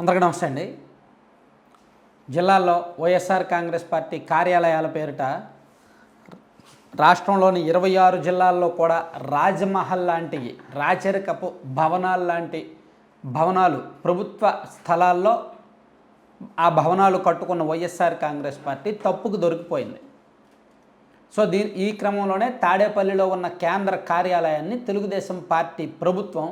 అందరికీ నమస్తే అండి. జిల్లాల్లో వైఎస్ఆర్ కాంగ్రెస్ పార్టీ కార్యాలయాల పేరిట రాష్ట్రంలోని ఇరవై ఆరు జిల్లాల్లో కూడా రాజ్మహల్ లాంటి రాచరికపు భవనాలు లాంటి భవనాలు ప్రభుత్వ స్థలాల్లో ఆ భవనాలు కట్టుకున్న వైఎస్ఆర్ కాంగ్రెస్ పార్టీ తప్పుకు దొరికిపోయింది. సో దీ ఈ క్రమంలోనే తాడేపల్లిలో ఉన్న కేంద్ర కార్యాలయాన్ని తెలుగుదేశం పార్టీ ప్రభుత్వం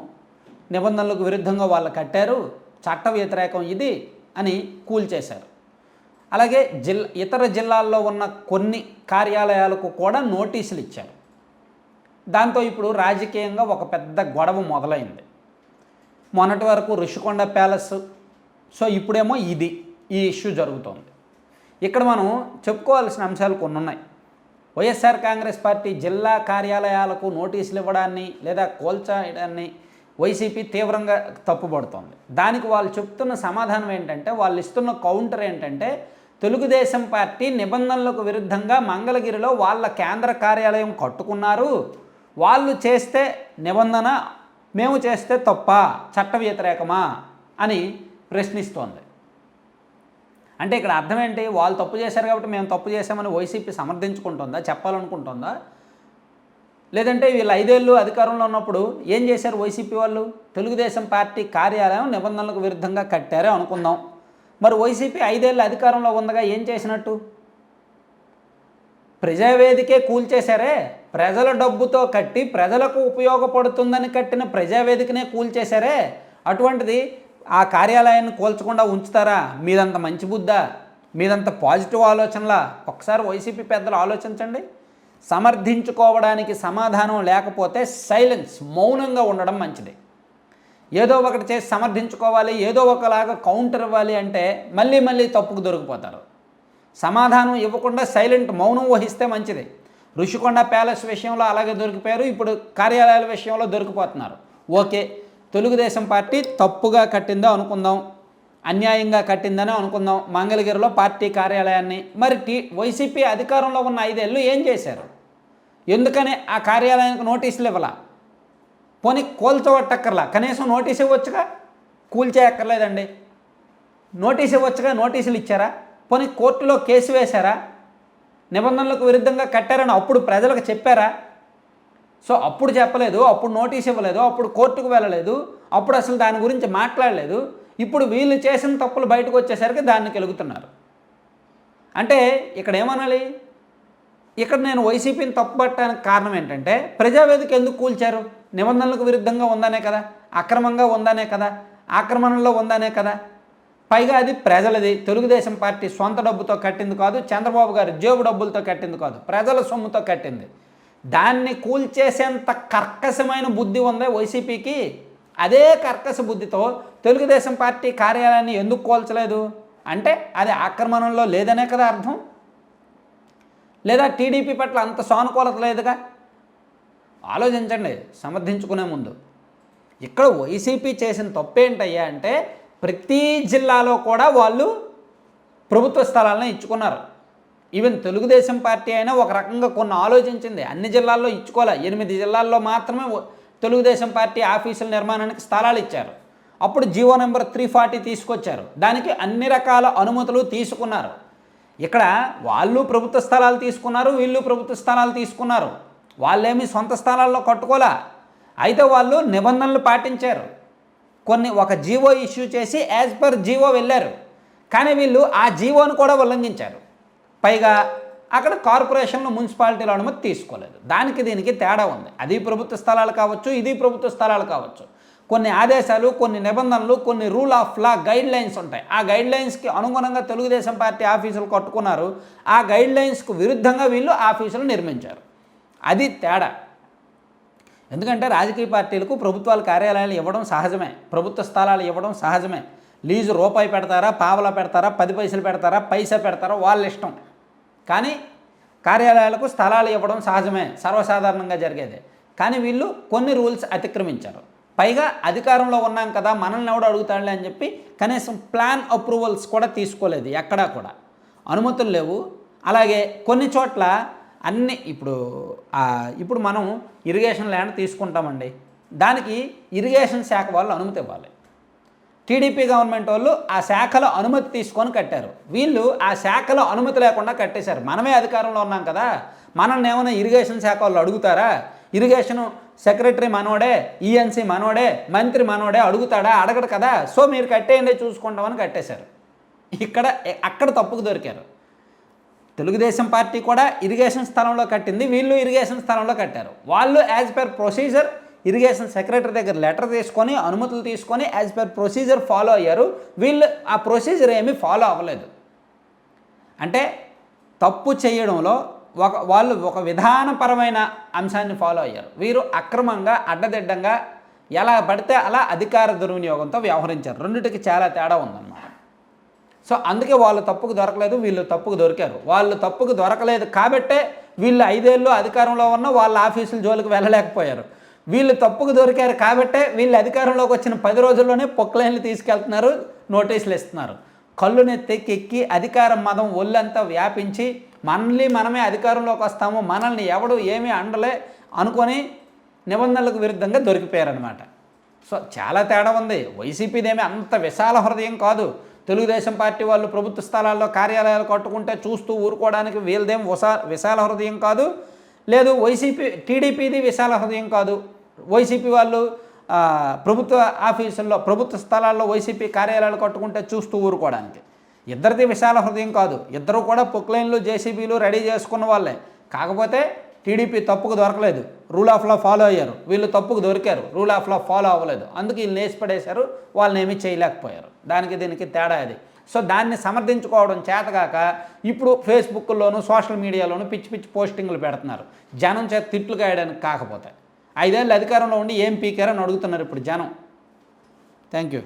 నిబంధనలకు విరుద్ధంగా వాళ్ళు కట్టారు. చట్ట వ్యతిరేకం ఇది అని కూల్చేశారు. అలాగే జిల్ ఇతర జిల్లాల్లో ఉన్న కొన్ని కార్యాలయాలకు కూడా నోటీసులు ఇచ్చారు. దాంతో ఇప్పుడు రాజకీయంగా ఒక పెద్ద గొడవ మొదలైంది. మొన్నటి వరకు ఋషికొండ ప్యాలెస్ సో ఇప్పుడేమో ఇది ఈ ఇష్యూ జరుగుతోంది. ఇక్కడ మనం చెప్పుకోవాల్సిన అంశాలు కొన్ని ఉన్నాయి వైఎస్ఆర్ కాంగ్రెస్ పార్టీ జిల్లా కార్యాలయాలకు నోటీసులు ఇవ్వడాన్ని లేదా కోల్చేయడాన్ని వైసీపీ తీవ్రంగా తప్పుపడుతోంది దానికి వాళ్ళు చెప్తున్న సమాధానం ఏంటంటే వాళ్ళు ఇస్తున్న కౌంటర్ ఏంటంటే తెలుగుదేశం పార్టీ నిబంధనలకు విరుద్ధంగా మంగళగిరిలో వాళ్ళ కేంద్ర కార్యాలయం కట్టుకున్నారు. వాళ్ళు చేస్తే నిబంధన మేము చేస్తే తప్ప చట్ట వ్యతిరేకమా అని ప్రశ్నిస్తోంది. అంటే ఇక్కడ అర్థం ఏంటి? వాళ్ళు తప్పు చేశారు కాబట్టి మేము తప్పు చేశామని వైసీపీ సమర్థించుకుంటుందా? చెప్పాలనుకుంటుందా? లేదంటే వీళ్ళు ఐదేళ్ళు అధికారంలో ఉన్నప్పుడు ఏం చేశారు వైసీపీ వాళ్ళు? తెలుగుదేశం పార్టీ కార్యాలయం నిబంధనలకు విరుద్ధంగా కట్టారే అనుకుందాం. మరి వైసీపీ ఐదేళ్ళు అధికారంలో ఉందగా ఏం చేసినట్టు? ప్రజావేదికే కూల్చేశారే ప్రజల డబ్బుతో కట్టి ప్రజలకు ఉపయోగపడుతుందని కట్టిన ప్రజావేదికనే కూల్చేశారే అటువంటిది ఆ కార్యాలయాన్ని కూల్చకుండా ఉంచుతారా? మీదంత మంచి బుద్ధ? మీదంత పాజిటివ్ ఆలోచనలా? ఒకసారి వైసీపీ పెద్దలు ఆలోచించండి. సమర్థించుకోవడానికి సమాధానం లేకపోతే సైలెన్స్ మౌనంగా ఉండడం మంచిది. ఏదో ఒకటి చేసి సమర్థించుకోవాలి ఏదో ఒకలాగా కౌంటర్ ఇవ్వాలి అంటే మళ్ళీ మళ్ళీ తప్పుకు దొరికిపోతారు. సమాధానం ఇవ్వకుండా సైలెంట్ మౌనం వహిస్తే మంచిది. ఋషికొండ ప్యాలెస్ విషయంలో అలాగే దొరికిపోయారు ఇప్పుడు కార్యాలయాల విషయంలో దొరికిపోతున్నారు. ఓకే తెలుగుదేశం పార్టీ తప్పుగా కట్టిందో అనుకుందాం. అన్యాయంగా కట్టిందని అనుకుందాం. మంగళగిరిలో పార్టీ కార్యాలయాన్ని. మరి టీ వైసీపీ అధికారంలో ఉన్న ఐదేళ్ళు ఏం చేశారు? ఎందుకని ఆ కార్యాలయానికి నోటీసులు ఇవ్వాల? పోనీ కూల్చవట్టక్కర్లా కనీసం నోటీస్ ఇవ్వచ్చుగా? కూల్చేయక్కర్లేదండి నోటీస్ ఇవ్వచ్చుగా? నోటీసులు ఇచ్చారా? పోనీ కోర్టులో కేసు వేశారా? నిబంధనలకు విరుద్ధంగా కట్టారని అప్పుడు ప్రజలకు చెప్పారా? సో అప్పుడు చెప్పలేదు అప్పుడు నోటీస్ ఇవ్వలేదు అప్పుడు కోర్టుకు వెళ్ళలేదు అప్పుడు అసలు దాని గురించి మాట్లాడలేదు. ఇప్పుడు వీళ్ళు చేసిన తప్పులు బయటకు వచ్చేసరికి దాన్ని కెలుగుతున్నారు. అంటే ఇక్కడ ఏమనాలి? ఇక్కడ నేను వైసీపీని తప్పుపట్టడానికి కారణం ఏంటంటే ప్రజావేదిక ఎందుకు కూల్చారు? నిబంధనలకు విరుద్ధంగా ఉందనే కదా? అక్రమంగా ఉందనే కదా? ఆక్రమణలో ఉందనే కదా? పైగా అది ప్రజలది. తెలుగుదేశం పార్టీ సొంత డబ్బుతో కట్టింది కాదు చంద్రబాబు గారి జేబు డబ్బులతో కట్టింది కాదు ప్రజల సొమ్ముతో కట్టింది. దాన్ని కూల్చేసేంత కర్కశమైన బుద్ధి ఉందా వైసీపీకి? అదే కర్కశ బుద్ధితో తెలుగుదేశం పార్టీ కార్యాలయాన్ని ఎందుకు కోల్చలేదు? అంటే అది ఆక్రమణంలో లేదనే కదా అర్థం? లేదా టీడీపీ పట్ల అంత సానుకూలత లేదుగా? ఆలోచించండి సమర్థించుకునే ముందు. ఇక్కడ వైసీపీ చేసిన తప్పేంటయ్యా అంటే ప్రతి జిల్లాలో కూడా వాళ్ళు ప్రభుత్వ స్థలాలను ఇచ్చుకున్నారు. ఈవెన్ తెలుగుదేశం పార్టీ అయినా ఒక రకంగా కొన్ని ఆలోచించింది. అన్ని జిల్లాల్లో ఇచ్చుకోవాలి ఎనిమిది జిల్లాల్లో మాత్రమే తెలుగుదేశం పార్టీ ఆఫీసుల నిర్మాణానికి స్థలాలు ఇచ్చారు. అప్పుడు జీవో నెంబర్ త్రీ ఫార్టీ తీసుకొచ్చారు. దానికి అన్ని రకాల అనుమతులు తీసుకున్నారు. ఇక్కడ వాళ్ళు ప్రభుత్వ స్థలాలు తీసుకున్నారు వీళ్ళు ప్రభుత్వ స్థలాలు తీసుకున్నారు. వాళ్ళేమి సొంత స్థలాల్లో కట్టుకోలే. అయితే వాళ్ళు నిబంధనలు పాటించారు. కొన్ని ఒక జీవో ఇష్యూ చేసి యాజ్ పర్ జీవో వెళ్ళారు. కానీ వీళ్ళు ఆ జీవోను కూడా ఉల్లంఘించారు. పైగా అక్కడ కార్పొరేషన్లు మున్సిపాలిటీల అనుమతి తీసుకోలేదు. దానికి దీనికి తేడా ఉంది. అది ప్రభుత్వ స్థలాలు కావచ్చు ఇది ప్రభుత్వ స్థలాలు కావచ్చు. కొన్ని ఆదేశాలు కొన్ని నిబంధనలు కొన్ని rule of law guidelines ఉంటాయి. ఆ గైడ్ లైన్స్కి అనుగుణంగా తెలుగుదేశం పార్టీ ఆఫీసులు కట్టుకున్నారు. ఆ గైడ్ లైన్స్కు విరుద్ధంగా వీళ్ళు ఆఫీసులు నిర్మించారు. అది తేడా. ఎందుకంటే రాజకీయ పార్టీలకు ప్రభుత్వాల కార్యాలయాలు ఇవ్వడం సహజమే. ప్రభుత్వ స్థలాలు ఇవ్వడం సహజమే. లీజు రూపాయి పెడతారా పావలా పెడతారా పది పైసలు పెడతారా పైసా పెడతారా వాళ్ళ ఇష్టం. కానీ కార్యాలయాలకు స్థలాలు ఇవ్వడం సహజమే సర్వసాధారణంగా జరిగేది. కానీ వీళ్ళు కొన్ని రూల్స్ అతిక్రమించారు. పైగా అధికారంలో ఉన్నాం కదా మనల్ని ఎవడు అడుగుతాడులే అని చెప్పి కనీసం ప్లాన్ అప్రూవల్స్ కూడా తీసుకోలేదు ఎక్కడా కూడా. అనుమతులు లేవు. అలాగే కొన్ని చోట్ల అన్ని ఇప్పుడు ఇప్పుడు మనం ఇరిగేషన్ ల్యాండ్ తీసుకుంటామండి. దానికి ఇరిగేషన్ శాఖ వాళ్ళు అనుమతి ఇవ్వాలి. టీడీపీ గవర్నమెంట్ వాళ్ళు ఆ శాఖలో అనుమతి తీసుకొని కట్టారు. వీళ్ళు ఆ శాఖలో అనుమతి లేకుండా కట్టేశారు. మనమే అధికారంలో ఉన్నాం కదా. మనల్ని ఏమైనా ఇరిగేషన్ శాఖ వాళ్ళు అడుగుతారా? ఇరిగేషన్ సెక్రటరీ మనోడే ఈఎన్సీ మనోడే మంత్రి మనోడే అడుగుతాడా? అడగడు కదా. సో మీరు కట్టేయండి చూసుకుంటామని కట్టేశారు. ఇక్కడ అక్కడ తప్పుకు దొరికారు. తెలుగుదేశం పార్టీ కూడా ఇరిగేషన్ స్థలంలో కట్టింది. వీళ్ళు ఇరిగేషన్ స్థలంలో కట్టారు. వాళ్ళు as per procedure irrigation secretary దగ్గర లెటర్ తీసుకొని అనుమతులు తీసుకొని యాజ్ పర్ ప్రొసీజర్ ఫాలో అయ్యారు. వీళ్ళు ఆ ప్రొసీజర్ ఏమీ ఫాలో అవ్వలేదు. అంటే తప్పు చేయడంలో ఒక వాళ్ళు ఒక విధానపరమైన అంశాన్ని ఫాలో అయ్యారు. వీరు అక్రమంగా అడ్డదిడ్డంగా ఎలా పడితే అలా అధికార దుర్వినియోగంతో వ్యవహరించారు. రెండింటికి చాలా తేడా ఉందన్నమాట. సో అందుకే వాళ్ళు తప్పుకు దొరకలేదు వీళ్ళు తప్పుకు దొరికారు. వాళ్ళు తప్పుకు దొరకలేదు కాబట్టే వీళ్ళు ఐదేళ్ళు అధికారంలో ఉన్న వాళ్ళ ఆఫీసుల జోలికి వెళ్ళలేకపోయారు. వీళ్ళు తప్పుకు దొరికారు కాబట్టే వీళ్ళు అధికారంలోకి వచ్చిన పది రోజుల్లోనే పొక్లైన్లు తీసుకెళ్తున్నారు నోటీసులు ఇస్తున్నారు. కళ్ళు నెత్తెక్కి అధికార మదం ఒళ్ళంతా వ్యాపించి మనల్ని మనమే అధికారంలోకి వస్తాము మనల్ని ఎవడు ఏమీ అండలే అనుకొని నిబంధనలకు విరుద్ధంగా దొరికిపోయారనమాట సో చాలా తేడా ఉంది. వైసీపీదేమీ అంత విశాల హృదయం కాదు. తెలుగుదేశం పార్టీ వాళ్ళు ప్రభుత్వ స్థలాల్లో కార్యాలయాలు కట్టుకుంటే చూస్తూ ఊరుకోవడానికి వీళ్ళదేం విశా విశాల హృదయం కాదు. లేదు వైసీపీ టీడీపీది విశాల హృదయం కాదు. వైసీపీ వాళ్ళు ప్రభుత్వ ఆఫీసుల్లో ప్రభుత్వ స్థలాల్లో వైసీపీ కార్యాలయాలు కట్టుకుంటే చూస్తూ ఊరుకోవడానికి. ఇద్దరిది విశాల హృదయం కాదు. ఇద్దరు కూడా పొక్లైన్లు జేసీబీలు రెడీ చేసుకున్న వాళ్ళే. కాకపోతే టీడీపీ తప్పుకు దొరకలేదు. రూల్ ఆఫ్ లా ఫాలో అయ్యారు. వీళ్ళు తప్పుకు దొరికారు. రూల్ ఆఫ్ లా ఫాలో అవ్వలేదు. అందుకు వీళ్ళు నేసిపడేశారు. వాళ్ళని ఏమీ చేయలేకపోయారు. దానికి దీనికి తేడా అది. సో దాన్ని సమర్థించుకోవడం చేతగాక ఇప్పుడు ఫేస్బుక్లోను సోషల్ మీడియాలోను పిచ్చి పిచ్చి పోస్టింగ్లు పెడుతున్నారు. జనం చేత తిట్లు కాయడానికి కాకపోతే. ఐదేళ్ళు అధికారంలో ఉండి ఏం పీకారని అడుగుతున్నారు ఇప్పుడు జనం. Thank you